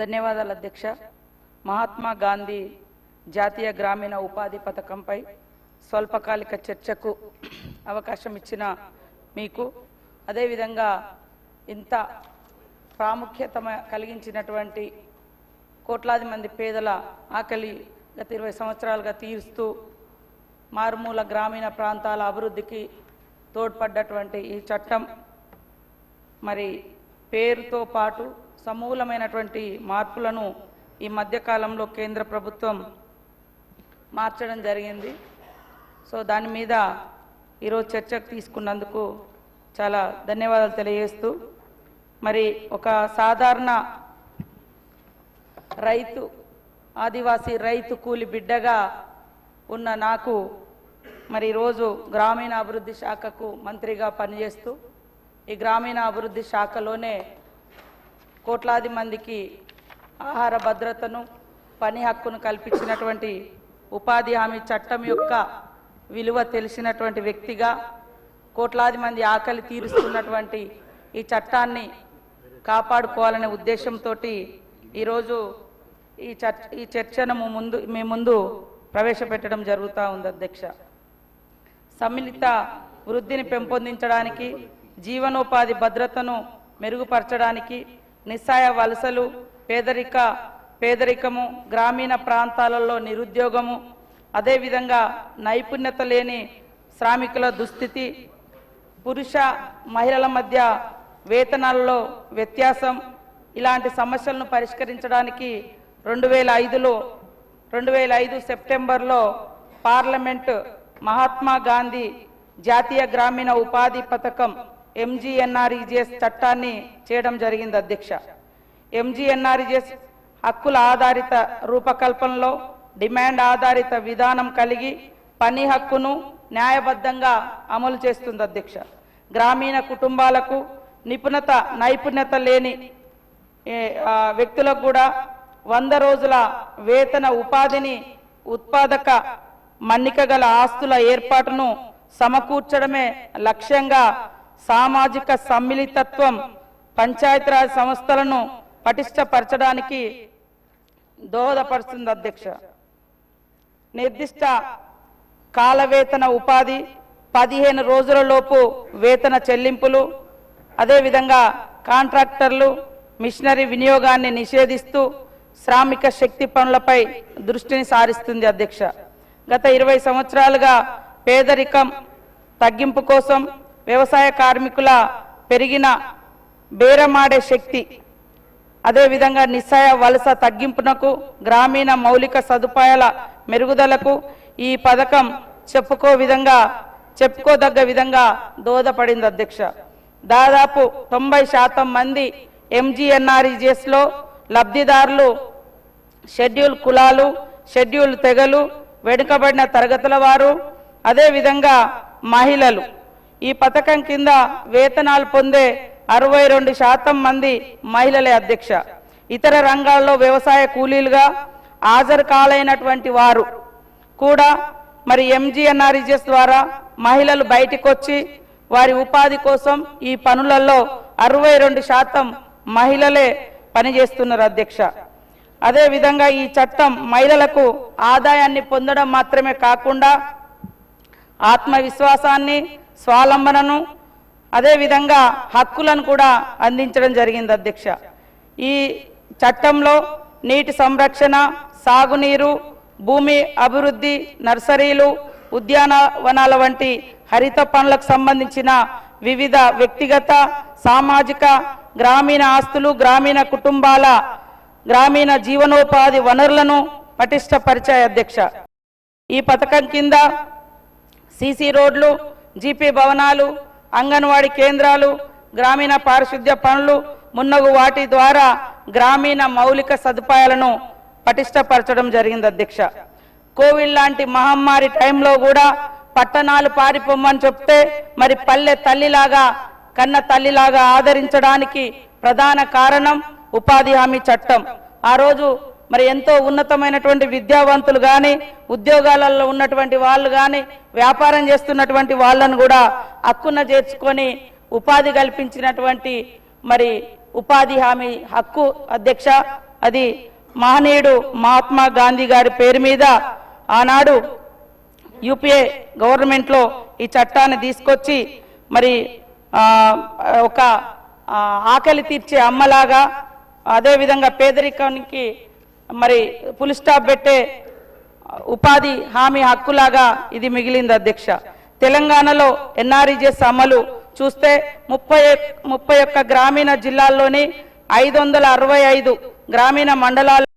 ధన్యవాదాలు అధ్యక్ష. మహాత్మా గాంధీ జాతీయ గ్రామీణ ఉపాధి పథకంపై స్వల్పకాలిక చర్చకు అవకాశం ఇచ్చిన మీకు అదేవిధంగా ఇంత ప్రాముఖ్యత కలిగించినటువంటి కోట్లాది మంది పేదల ఆకలి గత ఇరవై సంవత్సరాలుగా తీరుస్తూ మారుమూల గ్రామీణ ప్రాంతాల అభివృద్ధికి తోడ్పడ్డటువంటి ఈ చట్టం మరి పేరుతో పాటు సమూలమైనటువంటి మార్పులను ఈ మధ్యకాలంలో కేంద్ర ప్రభుత్వం మార్చడం జరిగింది. సో దాని మీద ఈరోజు చర్చకు తీసుకున్నందుకు చాలా ధన్యవాదాలు తెలియజేస్తూ మరి ఒక సాధారణ రైతు ఆదివాసీ రైతు కూలి బిడ్డగా ఉన్న నాకు మరి ఈరోజు గ్రామీణ అభివృద్ధి శాఖకు మంత్రిగా పనిచేస్తూ ఈ గ్రామీణ అభివృద్ధి శాఖలోనే కోట్లాది మందికి ఆహార భద్రతను పని హక్కును కల్పించినటువంటి ఉపాధి హామీ చట్టం యొక్క విలువ తెలిసినటువంటి వ్యక్తిగా కోట్లాది మంది ఆకలి తీరుస్తున్నటువంటి ఈ చట్టాన్ని కాపాడుకోవాలనే ఉద్దేశంతో ఈరోజు ఈ చర్చ ఈ చర్చను ముందు మీ ముందు ప్రవేశపెట్టడం జరుగుతూ ఉంది అధ్యక్ష. సమ్మిళిత వృద్ధిని పెంపొందించడానికి జీవనోపాధి భద్రతను మెరుగుపరచడానికి నిస్సాయ వలసలు పేదరిక పేదరికము గ్రామీణ ప్రాంతాలలో నిరుద్యోగము అదేవిధంగా నైపుణ్యత లేని శ్రామికుల దుస్థితి పురుష మహిళల మధ్య వేతనాలలో వ్యత్యాసం ఇలాంటి సమస్యలను పరిష్కరించడానికి రెండు వేల ఐదులో రెండు వేల ఐదు సెప్టెంబర్లో పార్లమెంట్ మహాత్మా గాంధీ జాతీయ గ్రామీణ ఉపాధి పథకం ఎంజీఎన్ఆర్ఈజీఎస్ చట్టాన్ని చేయడం జరిగింది అధ్యక్ష. ఎంజీఎన్ఆర్ఈజీఎస్ హక్కుల ఆధారిత రూపకల్పనలో డిమాండ్ ఆధారిత విధానం కలిగి పని హక్కును న్యాయబద్ధంగా అమలు చేస్తుంది అధ్యక్ష. గ్రామీణ కుటుంబాలకు నిపుణత నైపుణ్యత లేని వ్యక్తులకు కూడా వంద రోజుల వేతన ఉపాధిని ఉత్పాదక మన్నిక గల ఆస్తుల ఏర్పాటును సమకూర్చడమే లక్ష్యంగా సామాజిక సమ్మిళితత్వం పంచాయతీరాజ్ సంస్థలను పటిష్టపరచడానికి దోహదపరుస్తుంది అధ్యక్ష. నిర్దిష్ట కాలవేతన ఉపాధి పదిహేను రోజులలోపు వేతన చెల్లింపులు అదేవిధంగా కాంట్రాక్టర్లు మిషనరీ వినియోగాన్ని నిషేధిస్తూ శ్రామిక శక్తి పనులపై దృష్టిని సారిస్తుంది అధ్యక్ష. గత ఇరవై సంవత్సరాలుగా పేదరికం తగ్గింపు కోసం వ్యవసాయ కార్మికుల పెరిగిన బేరమాడే శక్తి. అదేవిధంగా నిస్సాయ వలస తగ్గింపునకు గ్రామీణ మౌలిక సదుపాయాల మెరుగుదలకు ఈ పథకం చెప్పుకో విధంగా చెప్పుకోదగ్గ విధంగా దోహదపడింది అధ్యక్ష. దాదాపు తొంభై శాతం మంది ఎంజీఎన్ఆర్ఈజెస్లో లబ్ధిదారులు షెడ్యూల్ కులాలు షెడ్యూల్ తెగలు వెనుకబడిన తరగతుల వారు అదేవిధంగా మహిళలు. ఈ పథకం కింద వేతనాలు పొందే అరవై రెండు శాతం మంది మహిళలే అధ్యక్ష. ఇతర రంగాల్లో వ్యవసాయ కూలీలుగా హాజరు కాలైనటువంటి వారు కూడా మరి ఎంజీఎన్ఆర్ఈజిఎస్ ద్వారా మహిళలు బయటికి వచ్చి వారి ఉపాధి కోసం ఈ పనులలో అరవై రెండు శాతం మహిళలే పనిచేస్తున్నారు అధ్యక్ష. అదేవిధంగా ఈ చట్టం మహిళలకు ఆదాయాన్ని పొందడం మాత్రమే కాకుండా ఆత్మవిశ్వాసాన్ని స్వాలంబనను అదేవిధంగా హక్కులను కూడా అందించడం జరిగింది అధ్యక్ష. ఈ చట్టంలో నీటి సంరక్షణ సాగునీరు భూమి అభివృద్ధి నర్సరీలు ఉద్యానవనాల వంటి హరిత పనులకు సంబంధించిన వివిధ వ్యక్తిగత సామాజిక గ్రామీణ ఆస్తులు గ్రామీణ కుటుంబాల గ్రామీణ జీవనోపాధి వనరులను పటిష్టపరిచాయి అధ్యక్ష. ఈ పథకం కింద సీసీ రోడ్లు జీపీ భవనాలు అంగన్వాడీ కేంద్రాలు గ్రామీణ పారిశుద్ధ్య పనులు మున్నగు వాటి ద్వారా గ్రామీణ మౌలిక సదుపాయాలను పటిష్టపరచడం జరిగింది అధ్యక్ష. కోవిడ్ లాంటి మహమ్మారి టైంలో కూడా పట్టణాలు పారిపోమ్మని చెప్తే మరి పల్లె తల్లిలాగా కన్న తల్లిలాగా ఆదరించడానికి ప్రధాన కారణం ఉపాధి హామీ చట్టం. ఆ రోజు మరి ఎంతో ఉన్నతమైనటువంటి విద్యావంతులు కానీ ఉద్యోగాలలో ఉన్నటువంటి వాళ్ళు కానీ వ్యాపారం చేస్తున్నటువంటి వాళ్ళను కూడా హక్కున చేర్చుకొని ఉపాధి కల్పించినటువంటి మరి ఉపాధి హామీ హక్కు అధ్యక్ష అది మహనీయుడు మహాత్మా గాంధీ గారి పేరు మీద ఆనాడు యూపీఏ గవర్నమెంట్లో ఈ చట్టాన్ని తీసుకొచ్చి మరి ఒక ఆకలి తీర్చే అమ్మలాగా అదేవిధంగా పేదరికానికి మరి ఫుల్ స్టాప్ పెట్టే ఉపాధి హామీ హక్కులాగా ఇది మిగిలింది అధ్యక్ష. తెలంగాణలో ఎన్ఆర్ఈజెస్ అమలు చూస్తే ముప్పై ముప్పై ఒక్క గ్రామీణ జిల్లాల్లోని ఐదు వందల అరవై ఐదు గ్రామీణ మండలాలు